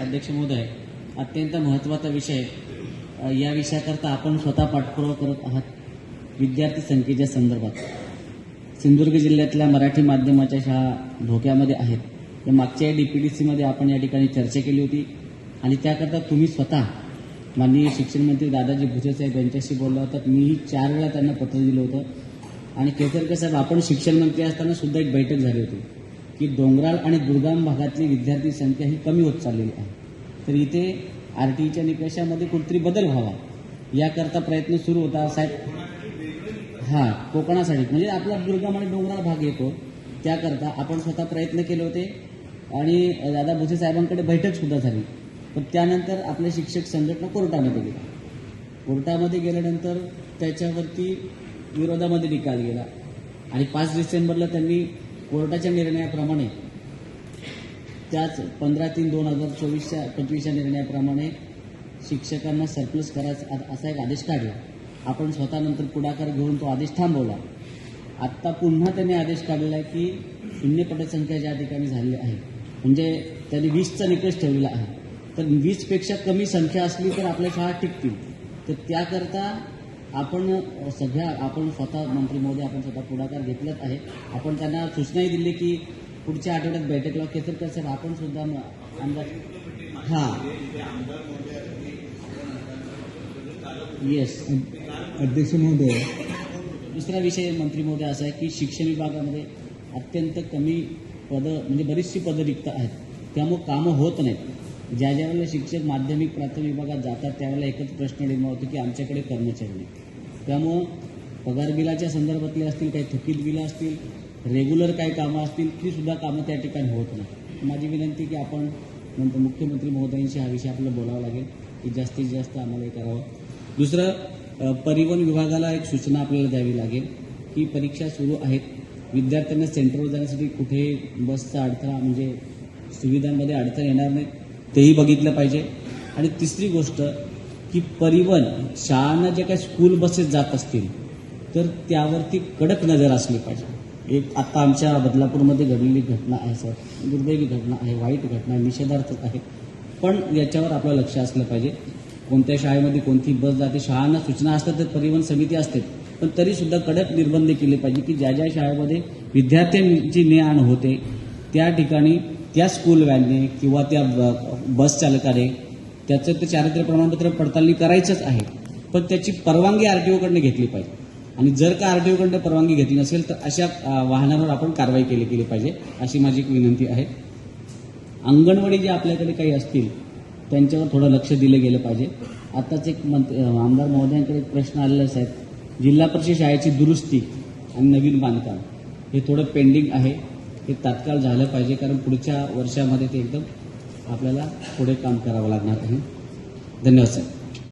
अध्यक्ष महोदय अत्यंत महत्त्वाचा विषय या विषयाकरता आपण स्वतः पाठपुरावा करत आहात. विद्यार्थी संख्येच्या संदर्भात. सिंधुदुर्ग जिल्ह्यातल्या मराठी माध्यमाच्या शाळा धोक्यामध्ये आहेत. या मागच्या डी पी डी सीमध्ये आपण या ठिकाणी चर्चा केली होती. आणि त्याकरता तुम्ही स्वतः माननीय शिक्षण मंत्री दादाजी भुसे साहेब यांच्याशी बोलला होता. मीही चार वेळा त्यांना पत्र दिलं होतं. आणि केसरकर साहेब आपण शिक्षण मंत्री असताना सुद्धा एक बैठक झाली होती. की डोंगराळ आणि दुर्गम भागातली विद्यार्थी संख्या ही कमी होत चाललेली आहे. तर इथे आर टीच्या निकषामध्ये कुठतरी बदल व्हावा याकरता प्रयत्न सुरू होता. साहेब हा कोकणासाठी. म्हणजे आपला दुर्गम आणि डोंगराळ भाग येतो. त्याकरता आपण स्वतः प्रयत्न केले होते. आणि दादा भुसे साहेबांकडे बैठक सुद्धा झाली. पण त्यानंतर आपले शिक्षक संघटना कोर्टामध्ये गेला. कोर्टामध्ये गेल्यानंतर त्याच्यावरती विरोधामध्ये निकाल गेला. आणि पाच डिसेंबरला त्यांनी कोर्टाच्या निर्णयाप्रमाणे त्याच पंधरा तीन दोन हजार चोवीसच्या पंचवीसच्या निर्णयाप्रमाणे शिक्षकांना सरप्लस करायचा असा एक आदेश काढला. आपण स्वतः नंतर पुढाकार घेऊन तो आदेश थांबवला. आत्ता पुन्हा त्यांनी आदेश काढलेला आहे की शून्य पटसंख्या ज्या ठिकाणी झालेली आहे म्हणजे त्यांनी वीसचा निकष ठेवलेला आहे. तर वीसपेक्षा कमी संख्या असली तर आपल्या शाळा टिकतील. तर त्याकरता आपण सगळ्या आपण स्वतः मंत्री महोदय आपण स्वतः पुढाकार घेतलाच आहे. आपण त्यांना सूचनाही दिली की पुढच्या आठवड्यात बैठक लावा केसरकर साहेब आपण सुद्धा आमदार हां. येस अध्यक्ष महोदय. दुसरा विषय मंत्री महोदय असा आहे की शिक्षण विभागामध्ये अत्यंत कमी पदं म्हणजे बरीचशी पदं रिक्त आहेत. त्यामुळं कामं होत नाहीत. ज्या ज्या वेळेला शिक्षक माध्यमिक प्राथमिक विभागात जातात त्यावेळेला एकच प्रश्न निर्माण होतो की आमच्याकडे कर्मचारी नाही त्यामुळं पगार बिलाच्या संदर्भातले असतील काही थकीत बिलं असतील रेग्युलर काही कामं असतील ती सुद्धा कामं त्या ठिकाणी होत नाही. माझी विनंती की आपण नंतर मुख्यमंत्री महोदयांशी हा विषय आपल्याला बोलावा लागेल की जास्तीत जास्त आम्हाला हे करावं. दुसरं परिवहन विभागाला एक सूचना आपल्याला द्यावी लागेल की परीक्षा सुरू आहेत. विद्यार्थ्यांना सेंटरवर जाण्यासाठी कुठे बसचा अडथळा म्हणजे सुविधांमध्ये अडथळा येणार नाही तेही बघितलं पाहिजे. आणि तिसरी गोष्ट की परिवहन शाळांना जे काही स्कूल बसेस जात असतील तर त्यावरती कडक नजर असली पाहिजे. एक आता आमच्या बदलापूरमध्ये घडलेली घटना आहे सर. दुर्दैवी घटना आहे वाईट घटना आहे निषेधार्थच आहे. पण याच्यावर आपलं लक्ष असलं पाहिजे. कोणत्या शाळेमध्ये कोणती बस जाते शाळांना सूचना असतात तर परिवहन समिती असते. पण तरी सुद्धा कडक निर्बंध केले पाहिजे की ज्या ज्या शाळेमध्ये विद्यार्थ्यांची ने आण होते त्या ठिकाणी त्या स्कूल व्हॅनने किंवा त्या ब- बस चालकाने त्याचं ते चारित्र्य प्रमाणपत्र पडताळणी करायचंच आहे. पण त्याची परवानगी आर टी ओकडनं घेतली पाहिजे. आणि जर का आर टी ओकडनं परवानगी घेतली नसेल तर अशा वाहनावर वाहनांवर आपण कारवाई केली गेली पाहिजे अशी माझी एक विनंती आहे. अंगणवाडी जे आपल्याकडे काही असतील त्यांच्यावर थोडं लक्ष दिलं गेलं पाहिजे. आत्ताच एक मंत्री आमदार महोदयांकडे एक प्रश्न आलेला आहे साहेब. जिल्हा परिषद शाळेची दुरुस्ती आणि नवीन बांधकाम हे थोडं पेंडिंग आहे. हे तात्काळ झालं पाहिजे कारण पुढच्या वर्षामध्ये ते एकदम आपल्याला पुढे काम करावं लागणार आहे. धन्यवाद साहेब